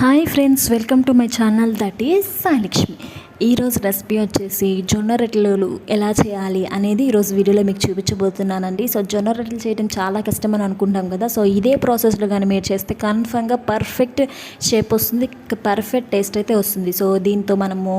Hi friends welcome to my channel that is Sailakshmi. ఈరోజు recipe వచ్చేసి జొన్న రొట్టెలు ఎలా చేయాలి అనేది ఈరోజు వీడియోలో మీకు చూపించబోతున్నానండి. సో జొన్న రొట్టెలు చేయడం చాలా కష్టం అని అనుకుంటాం కదా. సో ఇదే ప్రాసెస్లో కానీ మీరు చేస్తే కన్ఫర్మ్గా పర్ఫెక్ట్ షేప్ వస్తుంది పర్ఫెక్ట్ టేస్ట్ అయితే వస్తుంది. సో దీంతో మనము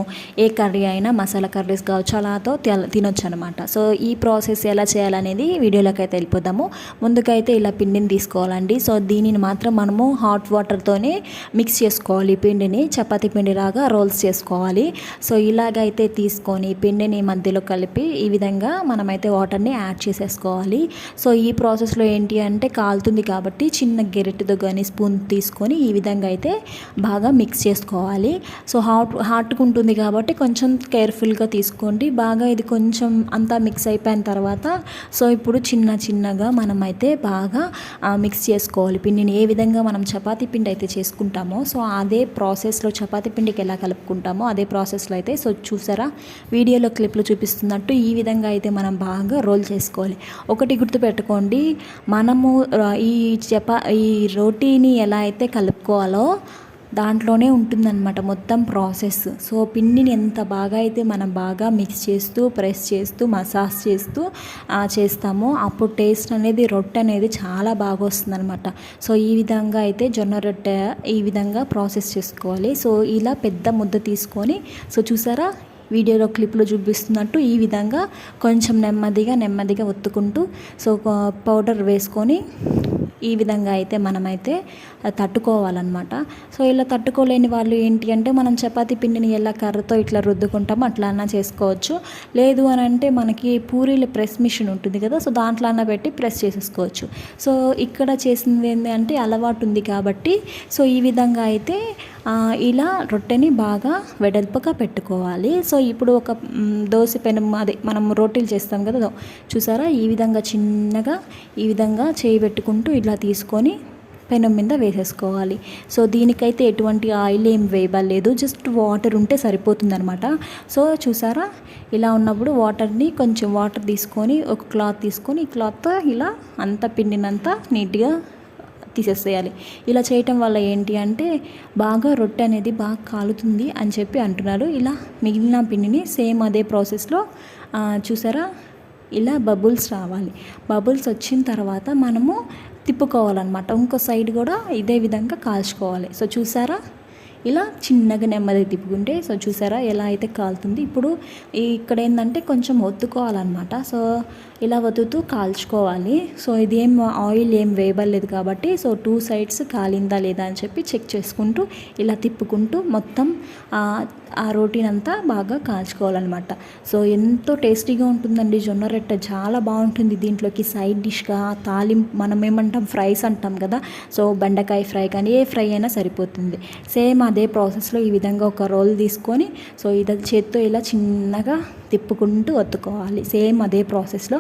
ఏ కర్రీ అయినా మసాలా కర్రీస్ కావచ్చు అలాతో తినొచ్చు అనమాట సో ఈ ప్రాసెస్ ఎలా చేయాలనేది వీడియోలోకి అయితే వెళ్ళిపోదాము. ముందుకైతే ఇలా పిండిని తీసుకోవాలండి. సో దీనిని మాత్రం మనము హాట్ వాటర్తోనే మిక్స్ చేసుకోవాలి. పిండిని చపాతీ పిండి లాగా రోల్స్ చేసుకోవాలి. సో సో ఇలాగైతే తీసుకొని పిండిని మధ్యలో కలిపి ఈ విధంగా మనమైతే వాటర్ని యాడ్ చేసేసుకోవాలి. సో ఈ ప్రాసెస్లో ఏంటి అంటే కాలుతుంది కాబట్టి చిన్న గెరెట్తో కానీ స్పూన్ తీసుకొని ఈ విధంగా అయితే బాగా మిక్స్ చేసుకోవాలి. సో హాట్ హాట్గా ఉంటుంది కాబట్టి కొంచెం కేర్ఫుల్గా తీసుకోండి. బాగా ఇది కొంచెం అంతా మిక్స్ అయిపోయిన తర్వాత సో ఇప్పుడు చిన్న చిన్నగా మనమైతే బాగా మిక్స్ చేసుకోవాలి. పిండిని ఏ విధంగా మనం చపాతీ పిండి అయితే చేసుకుంటామో సో అదే ప్రాసెస్లో చపాతీ పిండికి ఎలా కలుపుకుంటామో అదే ప్రాసెస్లో అయితే సో చూసారా? వీడియోలో క్లిప్లు చూపిస్తున్నట్టు ఈ విధంగా అయితే మనం బాగా రోల్ చేసుకోవాలి. ఒకటి గుర్తుపెట్టుకోండి మనము ఈ చపా ఈ రోటీని ఎలా అయితే కలుపుకోవాలో దాంట్లోనే ఉంటుందన్నమాట మొత్తం ప్రాసెస్. సో పిండిని ఎంత బాగా అయితే మనం బాగా మిక్స్ చేస్తూ ప్రెస్ చేస్తూ మసాజ్ చేస్తూ చేస్తామో అప్పుడు టేస్ట్ అనేది రొట్టె అనేది చాలా బాగా వస్తుందన్నమాట. సో ఈ విధంగా అయితే జొన్న రొట్టె ఈ విధంగా ప్రాసెస్ చేసుకోవాలి. సో ఇలా పెద్ద ముద్ద తీసుకొని సో చూసారా? వీడియోలో క్లిప్లో చూపిస్తున్నట్టు ఈ విధంగా కొంచెం నెమ్మదిగా నెమ్మదిగా ఒత్తుకుంటూ సో పౌడర్ వేసుకొని ఈ విధంగా అయితే మనమైతే తట్టుకోవాలన్నమాట. సో ఇలా తట్టుకోలేని వాళ్ళు ఏంటి అంటే మనం చపాతీ పిండిని ఎలా కర్రతో ఇట్లా రుద్దుకుంటామో అట్లా అన్నా చేసుకోవచ్చు. లేదు అని అంటే మనకి పూరీల ప్రెస్ మిషన్ ఉంటుంది కదా సో దాంట్లో అన్న పెట్టి ప్రెస్ చేసేసుకోవచ్చు. సో ఇక్కడ చేసింది ఏంటంటే అలవాటు ఉంది కాబట్టి సో ఈ విధంగా అయితే ఇలా రొట్టెని బాగా వెడల్పుగా పెట్టుకోవాలి. సో ఇప్పుడు ఒక దోశ పెనం అదే మనం రొట్టెలు చేస్తాం కదా చూసారా? ఈ విధంగా చిన్నగా ఈ విధంగా చేయి పెట్టుకుంటూ ఇలా తీసుకొని పెనం మీద వేసేసుకోవాలి. సో దీనికైతే ఎటువంటి ఆయిల్ ఏం వేయబడలేదు. జస్ట్ వాటర్ ఉంటే సరిపోతుందనమాట సో చూసారా? ఇలా ఉన్నప్పుడు వాటర్ని కొంచెం వాటర్ తీసుకొని ఒక క్లాత్ తీసుకొని ఈ క్లాత్తో ఇలా అంత పిండినంత నీట్గా తీసేసేయాలి. ఇలా చేయటం వల్ల ఏంటి అంటే బాగా రొట్టె అనేది బాగా కాలుతుంది అని చెప్పి అంటున్నారు. ఇలా మిగిలిన పిండిని సేమ్ అదే ప్రాసెస్లో చూసారా? ఇలా బబుల్స్ రావాలి. బబుల్స్ వచ్చిన తర్వాత మనము తిప్పుకోవాలన్నమాట. ఇంకో సైడ్ కూడా ఇదే విధంగా కాల్చుకోవాలి. సో చూసారా? ఇలా చిన్నగా నెమ్మదిగా తిప్పుకుంటే సో చూసారా ఎలా అయితే కాలుతుంది. ఇప్పుడు ఇక్కడ ఏంటంటే కొంచెం ఒత్తుకోవాలన్నమాట. సో ఇలా వదుతూ కాల్చుకోవాలి. సో ఇది ఏం ఆయిల్ ఏం వేయబడలేదు కాబట్టి సో టూ సైడ్స్ కాలిందా లేదా అని చెప్పి చెక్ చేసుకుంటూ ఇలా తిప్పుకుంటూ మొత్తం ఆ రోటీని అంతా బాగా కాల్చుకోవాలన్నమాట. సో ఎంతో టేస్టీగా ఉంటుందండి జొన్న రొట్టె. చాలా బాగుంటుంది దీంట్లోకి సైడ్ డిష్గా తాలింపు మనం ఏమంటాం ఫ్రైస్ అంటాం కదా. సో బెండకాయ ఫ్రై కానీ ఏ ఫ్రై అయినా సరిపోతుంది. సేమ్ అదే ప్రాసెస్లో ఈ విధంగా ఒక రోల్ తీసుకొని సో ఇది చేత్తో ఇలా చిన్నగా తిప్పుకుంటూ ఒత్తుకోవాలి. సేమ్ అదే ప్రాసెస్లో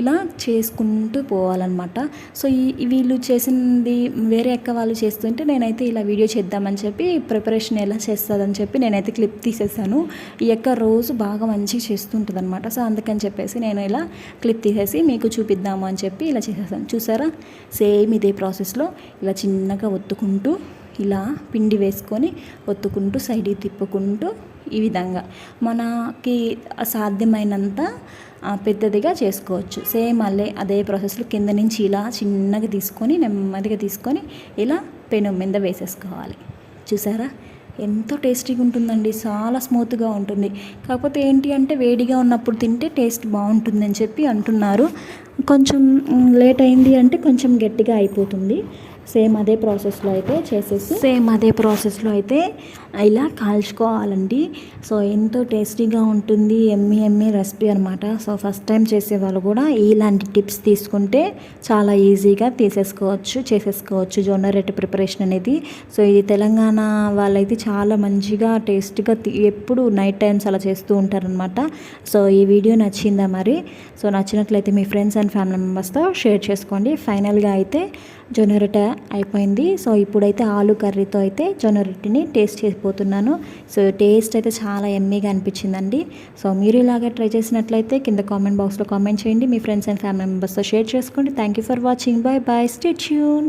ఇలా చేసుకుంటూ పోవాలన్నమాట. సో ఈ వీళ్ళు చేసింది వేరే ఎక్క వాళ్ళు చేస్తుంటే నేనైతే ఇలా వీడియో చేద్దామని చెప్పి ప్రిపరేషన్ ఎలా చేస్తుందని చెప్పి నేనైతే క్లిప్ తీసేసాను. ఈ యొక్క రోజు బాగా మంచిగా చేస్తుంటుంది అనమాట సో అందుకని చెప్పేసి నేను ఇలా క్లిప్ తీసేసి మీకు చూపిద్దాము అని చెప్పి ఇలా చేసేసాను. చూసారా? సేమ్ ఇదే ప్రాసెస్లో ఇలా చిన్నగా ఒత్తుకుంటూ ఇలా పిండి వేసుకొని ఒత్తుకుంటూ సైడ్కి తిప్పుకుంటూ ఈ విధంగా. మనకి సాధ్యమైనంత పెద్దదిగా చేసుకోవచ్చు. సేమ్ అల్లే అదే ప్రాసెస్లో కింద నుంచి ఇలా చిన్నగా తీసుకొని నెమ్మదిగా తీసుకొని ఇలా పెను మీద వేసేసుకోవాలి. చూసారా? ఎంతో టేస్టీగా ఉంటుందండి. చాలా స్మూత్గా ఉంటుంది. కాకపోతే ఏంటి అంటే వేడిగా ఉన్నప్పుడు తింటే టేస్ట్ బాగుంటుందని చెప్పి అంటున్నారు. కొంచెం లేట్ అయింది అంటే కొంచెం గట్టిగా అయిపోతుంది. సేమ్ అదే ప్రాసెస్లో అయితే చేసేసి సేమ్ అదే ప్రాసెస్లో అయితే ఇలా కాల్చుకోవాలండి. సో ఎంతో టేస్టీగా ఉంటుంది ఎమ్మి ఎమ్మి రెసిపీ అనమాట సో ఫస్ట్ టైం చేసే వాళ్ళు కూడా ఇలాంటి టిప్స్ తీసుకుంటే చాలా ఈజీగా తీసేసుకోవచ్చు చేసేసుకోవచ్చు జొన్న రొట్టె ప్రిపరేషన్ అనేది. సో ఇది తెలంగాణ వాళ్ళైతే చాలా మంచిగా టేస్ట్గా ఎప్పుడు నైట్ టైమ్స్ అలా చేస్తూ ఉంటారనమాట సో ఈ వీడియో నచ్చిందా మరి? సో నచ్చినట్లయితే మీ ఫ్రెండ్స్ అండ్ ఫ్యామిలీ మెంబర్స్తో షేర్ చేసుకోండి. ఫైనల్గా అయితే జొన్న రొట్టె అయిపోయింది. సో ఇప్పుడైతే ఆలు కర్రీతో అయితే జొన్న రొట్టెని టేస్ట్ చేసిపోతున్నాను. సో టేస్ట్ అయితే చాలా ఎమ్మీగా అనిపించిందండి. సో మీరు ఇలాగే ట్రై చేసినట్లయితే కింద కామెంట్ బాక్స్లో కామెంట్ చేయండి. మీ ఫ్రెండ్స్ అండ్ ఫ్యామిలీ మెంబర్స్తో షేర్ చేసుకోండి. Thank you for watching. Bye bye stay tune